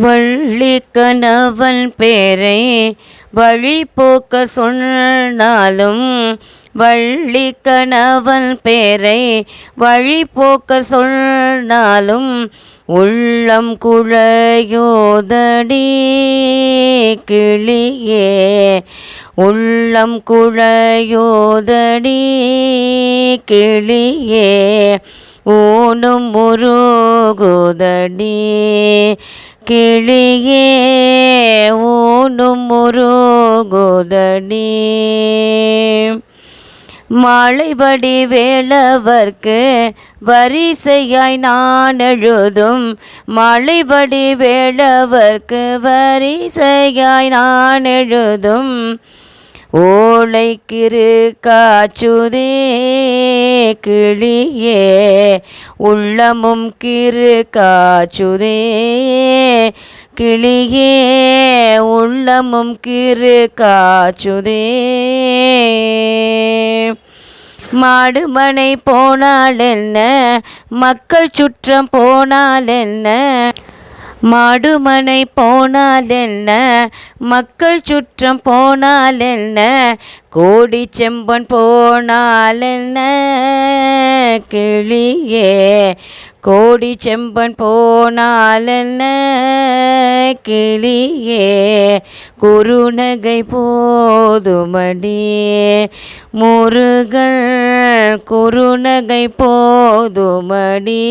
வள்ளி கணவன் பேரை வழி போக்க சொன்னாலும் வள்ளி கணவன் பேரை வழி போக்க சொன்னாலும் உள்ளம் குழையோதடி கிளியே. உள்ளம் குழையோதடி கிளியே. ஊனும் முருகுதடி கிளியே ஊனும் முருகுதடி மாலைபடி வேளவர்க்கு வரிசையாய் நான் எழுதும். மாலைபடி வேளவர்க்கு வரிசையாய் நான் எழுதும். ஓலைக்கிரு காச்சுதே கிளியே உள்ளமும் கிரு காச்சுதே கிளியே உள்ளமும் கிரு காச்சுதே. மாடுமனை போனால் என்ன மக்கள் சுற்றம் போனால் என்ன மாடுமனை போனால் என்ன மக்கள் சுற்றம் போனால் என்ன கோடி செம்பன் போனால் என்ன கிளியே கோடி செம்பன் போனால் என்ன கிளியே குறுநகை போதுமடி. முருகன் குறுநகை போதுமடி.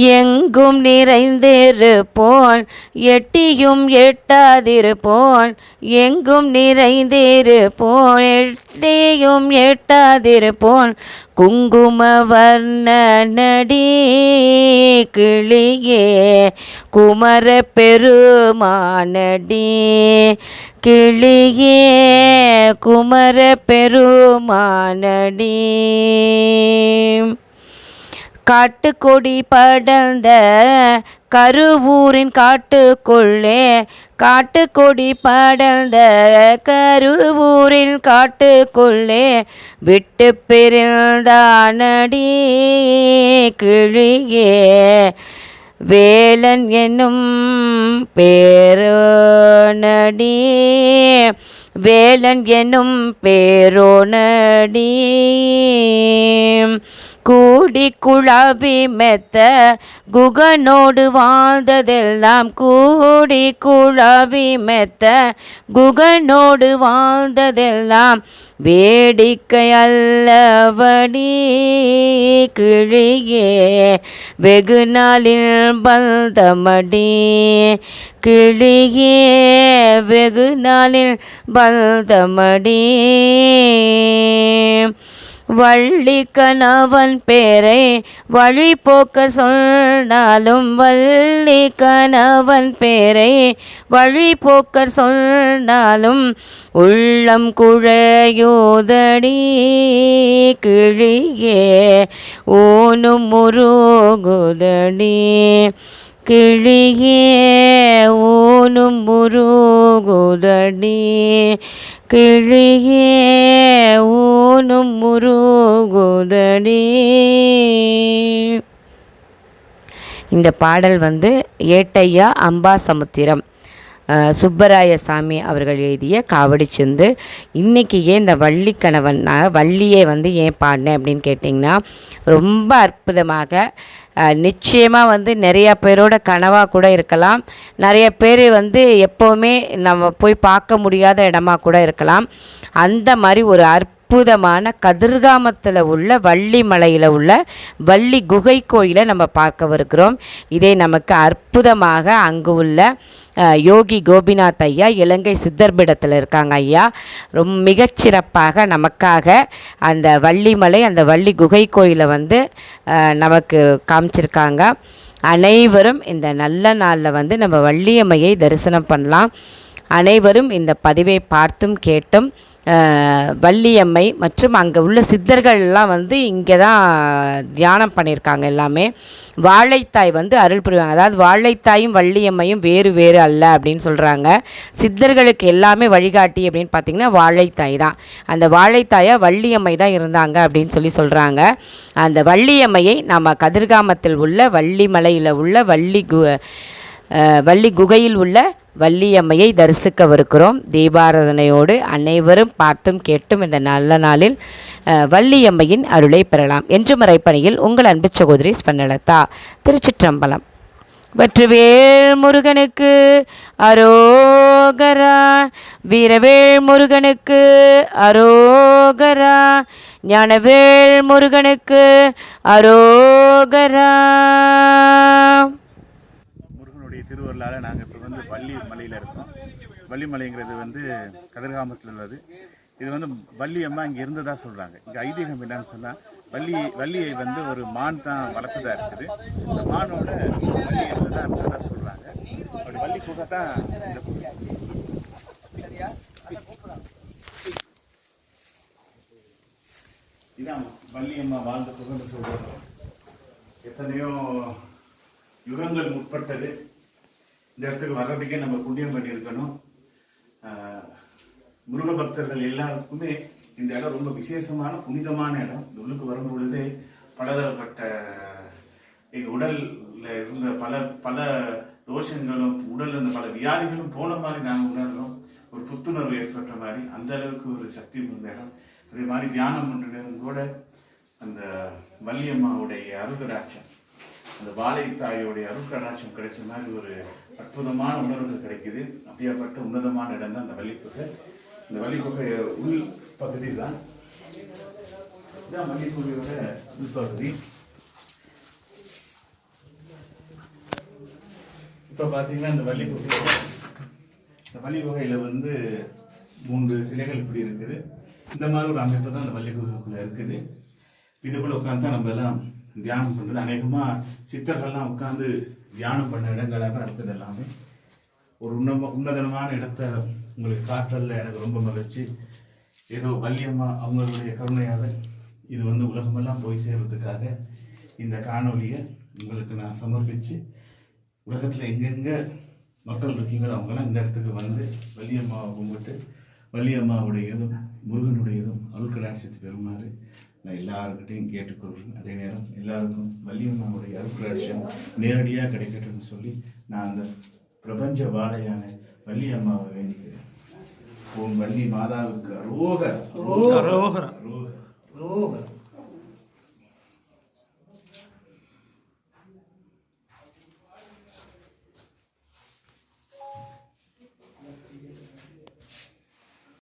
எங்கும் நிறைந்திருப்போன் எட்டியும் எட்டாதிருப்போன் எங்கும் நிறைந்திருப்போன் எட்டியும் எட்டாதிருப்போன் குங்கும வர்ண நடி கிளியே குமர பெருமானடி கிளியே குமர பெருமானடி. காட்டுக்கொடி படர்ந்த கருவூரின் காட்டுக்குள்ளே காட்டுக்கொடி படர்ந்த கருவூரின் காட்டுக்குள்ளே விட்டு பிரிந்தானடி கிழியே வேலன் என்னும் பேரோனடி வேலன் என்னும் பேரோனடி. கூடி குழாவி மெத்த குகனோடு வாழ்ந்ததெல்லாம் கூடி குழாவி மெத்த குகனோடு வாழ்ந்ததெல்லாம் வேடிக்கை அல்லவடி கிழியே வெகு நாளில் பந்தமடி கிழியே வெகு நாளில் பந்தமடி வள்ளி கணவன் பேரை வழி போக்க சொன்னாலும் வள்ளி கணவன் பேரை வழி போக்க சொன்னாலும் உள்ளம் குழையோதடி கிழியே ஊனும் முருகுதடி கிழியே ஊனும் முருகுதடி கிழியே ஊ ஊனும் முருகுதடி இந்த பாடல் வந்து ஏட்டையா அம்பாசமுத்திரம் சமுத்திரம். சுப்பராய சாமி அவர்கள் எழுதிய காவடி சிந்து. இன்றைக்கி ஏன் இந்த வள்ளி கணவன் நான் வந்து ஏன் பாடினேன் அப்படின்னு கேட்டிங்கன்னா ரொம்ப அற்புதமாக நிச்சயமாக வந்து நிறையா பேரோட கனவாக கூட இருக்கலாம். நிறைய பேர் வந்து எப்போவுமே நம்ம போய் பார்க்க முடியாத இடமா கூட இருக்கலாம். அந்த மாதிரி ஒரு அற்புதமான கதிர்காமத்தில் உள்ள வள்ளி மலையில் உள்ள வள்ளி குகை கோயிலை நம்ம பார்க்கவிருக்கிறோம். இதை நமக்கு அற்புதமாக அங்கு உள்ள யோகி கோபிநாத் ஐயா இலங்கை சித்தர்பிடத்தில் இருக்காங்க ஐயா. ரொம்ப மிகச்சிறப்பாக நமக்காக அந்த வள்ளிமலை அந்த வள்ளி குகை கோயிலை வந்து நமக்கு காமிச்சிருக்காங்க. அனைவரும் இந்த நல்ல நாளில் வந்து நம்ம வள்ளியம்மையை தரிசனம் பண்ணலாம். அனைவரும் இந்த பதிவை பார்த்தும் கேட்டும். வள்ளியம்மை மற்றும் அங்கே உள்ள சித்தர்கள்லாம் வந்து இங்கே தான் தியானம் பண்ணியிருக்காங்க எல்லாமே. வாழைத்தாய் வந்து அருள் புரிவாங்க. அதாவது வாழைத்தாயும் வள்ளியம்மையும் வேறு வேறு அல்ல அப்படின்னு சொல்கிறாங்க சித்தர்களுக்கு எல்லாமே வழிகாட்டி அப்படின்னு பார்த்திங்கன்னா வாழைத்தாய் தான். அந்த வாழைத்தாயாக வள்ளியம்மை தான் இருந்தாங்க அப்படின்னு சொல்லி சொல்கிறாங்க அந்த வள்ளியம்மையை நம்ம கதிர்காமத்தில் உள்ள வள்ளிமலையில் உள்ள வள்ளி கு வள்ளி குகையில் உள்ள வள்ளியம்மையை தரிசிக்கவிருக்கிறோம். தீபாராதனையோடு அனைவரும் பார்த்தும் கேட்டும் இந்த நல்ல நாளில் வள்ளியம்மையின் அருளை பெறலாம். என்று முறைப்பணியில் உங்கள் அன்பு சகோதரி ஸ்வர்ணலதா திருச்சிற்றம்பலம். வெற்றிவேல் முருகனுக்கு அரோகரா வீரவேல் முருகனுக்கு அரோகரா ஞானவேல் முருகனுக்கு அரோகரா. திருவருளால் நாங்கள் இப்போ வந்து வள்ளி மலையில் இருக்கோம். வள்ளி மலைங்கிறது வந்து கதிர்காமத்தில் உள்ளது. இது வந்து வள்ளி அம்மா இங்கே இருந்ததா சொல்கிறாங்க இங்கே ஐதீகம் என்னன்னு சொன்னால் வள்ளி வள்ளியை வந்து ஒரு மான் தான் வளர்த்ததாக இருக்குது. அந்த மானோட வள்ளி இருந்ததா இருந்ததா சொல்கிறாங்க அப்படி வள்ளி குகை தான் இந்த இதான் வள்ளி அம்மா வாழ்ந்த குகைன்னு சொல்கிறாங்க எத்தனையோ யுகங்கள் முற்பட்டது. இந்த இடத்துக்கு வர்றதுக்கே நம்ம புண்ணியம் பண்ணியிருக்கணும். முருக பக்தர்கள் எல்லாருக்குமே இந்த இடம் ரொம்ப விசேஷமான புனிதமான இடம். இந்த உள்ளுக்கு வரும் பொழுது பலதரப்பட்ட எங்கள் உடலில் இருந்த பல பல தோஷங்களும் உடலில் இருந்த பல வியாதிகளும் போன மாதிரி நாங்கள் உணர்றோம். ஒரு புத்துணர்வு ஏற்பட்ட மாதிரி அந்த அளவுக்கு ஒரு சக்தி இருந்த இடம். அதே மாதிரி தியானம் பண்ணுற கூட அந்த வள்ளியம்மாவுடைய அருகராட்சம். அந்த வாழை தாயோடைய அருட்கடாட்சம் கிடைச்ச மாதிரி ஒரு அற்புதமான உணர்வுகள் கிடைக்குது. அப்படியாப்பட்ட உன்னதமான இடம் தான் அந்த வள்ளிப்புகை இந்த வள்ளிப்புகை உள் பகுதி தான். இதான் வள்ளிப்புகையோட உள்பகுதி. இப்போ பார்த்தீங்கன்னா இந்த வள்ளிக்குகை இந்த வள்ளிப்புகையில் வந்து மூன்று சிலைகள் இப்படி இருக்குது. இந்த மாதிரி ஒரு அமைப்பு தான் அந்த வள்ளிக்குகைக்குள்ளே இருக்குது. இதுக்குள்ளே உட்காந்து தான் நம்ம எல்லாம் தியானம் பண்ணுறது அநேகமாக சித்தர்கள்லாம் உட்காந்து தியானம் பண்ண இடங்களாக இருக்கிறது இருக்குது எல்லாமே. ஒரு உன்னம உன்னதனமான இடத்த உங்களுக்கு காற்றல்ல எனக்கு ரொம்ப மகிழ்ச்சி. ஏதோ வள்ளியம்மா அவங்களுடைய கருணையால் இது வந்து உலகமெல்லாம் போய் சேர்றதுக்காக இந்த காணொலியை உங்களுக்கு நான் சமர்ப்பித்து உலகத்தில் எங்கெங்கே மக்கள் இருக்கீங்களோ அவங்கெல்லாம் இந்த இடத்துக்கு வந்து வள்ளியம்மாவை கும்பிட்டு வள்ளியம்மாவுடையதும் முருகனுடையதும் அருள் அருள்கடாட்சியத்தை பெறுமாறு நான் எல்லாருக்கிட்டையும் கேட்டுக்கொள்கிறேன். அதே நேரம் எல்லாருக்கும் வள்ளியம்மாவுடைய அருள்கடாட்சியம் நேரடியாக கிடைக்கட்டும்னு சொல்லி நான் அந்த பிரபஞ்ச வாழையான வள்ளியம்மாவை வேண்டிக்கிறேன். ஓம் வள்ளி மாதாவுக்கு அரோகர். அரோகரா. அரோகர்.